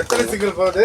எத்தனை சிங்கிள் போகுது?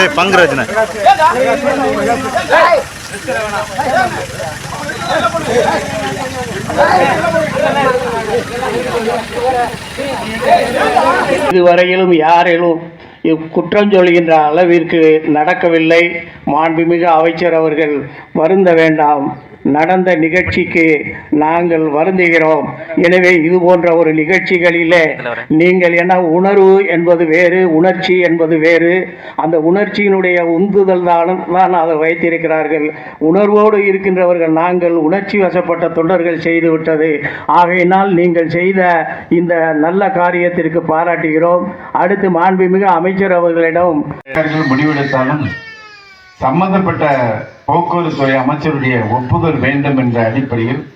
ஏய் பங்கராஜன. இதுவரையிலும் யாரிலும் இக்குற்றம் சொல்கின்ற அளவிற்கு நடக்கவில்லை. மாண்புமிகு அமைச்சர் அவர்கள் வருந்த வேண்டாம். நடந்த நிகழ்ச்சிக்கு நாங்கள் வருந்துகிறோம். எனவே இது போன்ற ஒரு நிகழ்ச்சிகளிலே நீங்கள் என்ன உணர்வு என்பது வேறு உணர்ச்சி என்பது வேறு. அந்த உணர்ச்சியினுடைய உந்துதல் தான் தான் அதை வைத்திருக்கிறார்கள். உணர்வோடு இருக்கின்றவர்கள் நாங்கள் உணர்ச்சி வசப்பட்ட தொண்டர்கள் செய்துவிட்டது ஆகையினால் நீங்கள் செய்த இந்த நல்ல காரியத்திற்கு பாராட்டுகிறோம். அடுத்து மாண்புமிகு அமைச்சர் அவர்களிடம் முடிவெடுத்தாலும் சம்பந்தப்பட்ட போக்குவரத்து துறை அமைச்சருடைய ஒப்புதல் வேண்டும் என்ற அடிப்படையில்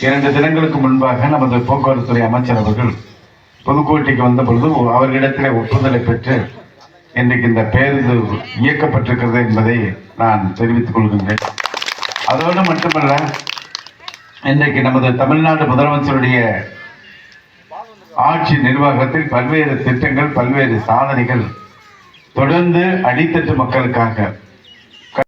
இரண்டு தினங்களுக்கு முன்பாக நமது போக்குவரத்துறை அமைச்சர் அவர்கள் புதுக்கோட்டைக்கு வந்த பொழுது அவர்களிடத்திலே ஒப்புதலை பெற்று இன்றைக்கு இந்த பேருந்து இயக்கப்பட்டிருக்கிறது என்பதை நான் தெரிவித்துக் கொள்கின்றேன். அதோடு மட்டுமல்ல இன்றைக்கு நமது தமிழ்நாடு முதலமைச்சருடைய ஆட்சி நிர்வாகத்தில் பல்வேறு திட்டங்கள் பல்வேறு சாதனைகள் தொடர்ந்து அடித்தட்டு மக்களுக்காக